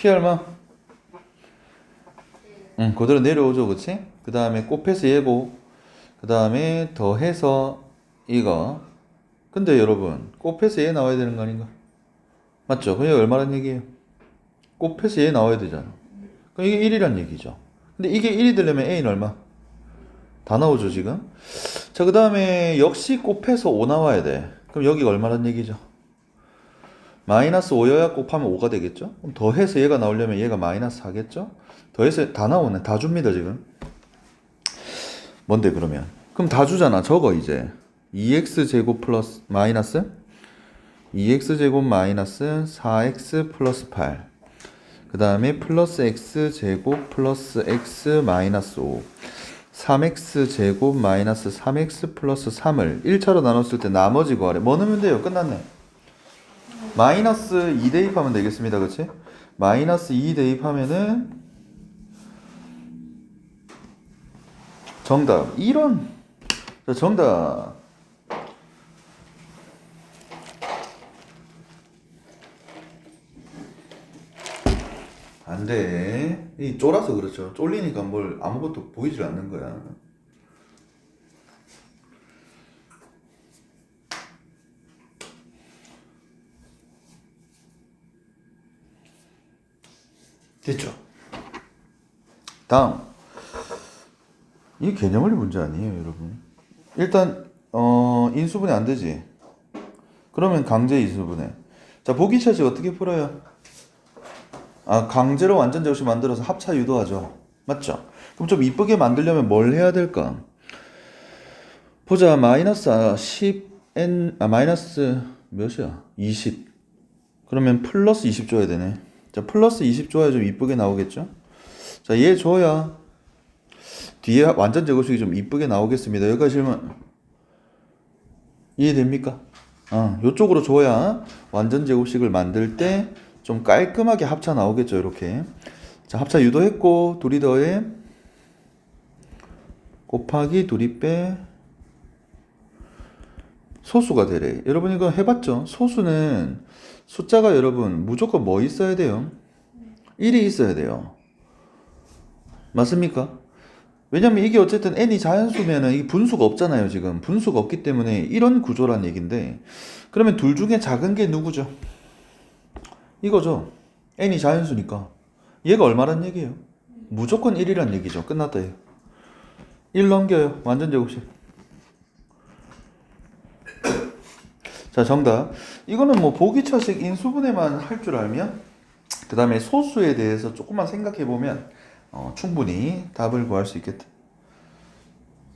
P 얼마? 응, 그대로 내려오죠, 그치? 그 다음에 곱해서 얘고, 그 다음에 더해서 이거. 근데 여러분, 곱해서 얘 나와야 되는 거 아닌가? 맞죠? 그게 얼마란 얘기예요? 곱해서 얘 나와야 되잖아. 그럼 이게 1이란 얘기죠. 근데 이게 1이 되려면 A는 얼마? 다 나오죠, 지금? 자, 그 다음에 역시 곱해서 5 나와야 돼. 그럼 여기가 얼마란 얘기죠? 마이너스 5여야 곱하면 5가 되겠죠? 그럼 더해서 얘가 나오려면 얘가 마이너스 4겠죠? 더해서 다 나오네. 다 줍니다, 지금. 뭔데, 그러면? 그럼 다 주잖아. 적어, 이제. 2x 제곱 플러스, 마이너스? 2x 제곱 마이너스 4x 플러스 8. 그 다음에 플러스 x 제곱 플러스 x 마이너스 5. 3x 제곱 마이너스 3x 플러스 3을 1차로 나눴을 때 나머지 구하래. 뭐 넣으면 돼요? 끝났네. 마이너스 2 대입하면 되겠습니다. 그치? 마이너스 2 대입하면은 정답 1원. 자, 정답. 안 돼. 이 쫄아서 그렇죠. 쫄리니까 뭘 아무것도 보이질 않는 거야. 됐죠? 다음. 이 개념원리 문제 아니에요, 여러분. 일단 어, 인수분해 안 되지. 그러면 강제 인수분해. 자, 보기 차식 어떻게 풀어요? 아, 강제로 완전 제곱식 만들어서 합차 유도하죠. 맞죠? 그럼 좀 이쁘게 만들려면 뭘 해야 될까? 보자. 마이너스 10n 아 마이너스 몇이야? 20. 그러면 플러스 20 줘야 되네. 자, 플러스 20 줘야 좀 이쁘게 나오겠죠? 자, 얘 줘야 뒤에 완전 제곱식이 좀 이쁘게 나오겠습니다. 여기까지 질문 이해됩니까? 어, 요쪽으로 줘야 완전 제곱식을 만들 때 좀 깔끔하게 합차 나오겠죠, 이렇게. 자, 합차 유도했고 둘이 더해 곱하기 둘이 빼 소수가 되래. 여러분 이거 해봤죠? 소수는 숫자가 여러분 무조건 뭐 있어야 돼요? 1이 있어야 돼요. 맞습니까? 왜냐면 이게 어쨌든 n이 자연수면은 이 분수가 없잖아요, 지금. 분수가 없기 때문에 이런 구조란 얘긴데. 그러면 둘 중에 작은 게 누구죠? 이거죠. n이 자연수니까. 얘가 얼마란 얘기예요? 무조건 1이란 얘기죠. 끝났다. 얘. 1 넘겨요. 완전 제곱식. 자, 정답. 이거는 뭐 보기차식 인수분해만 할 줄 알면 그 다음에 소수에 대해서 조금만 생각해 보면 어, 충분히 답을 구할 수 있겠다.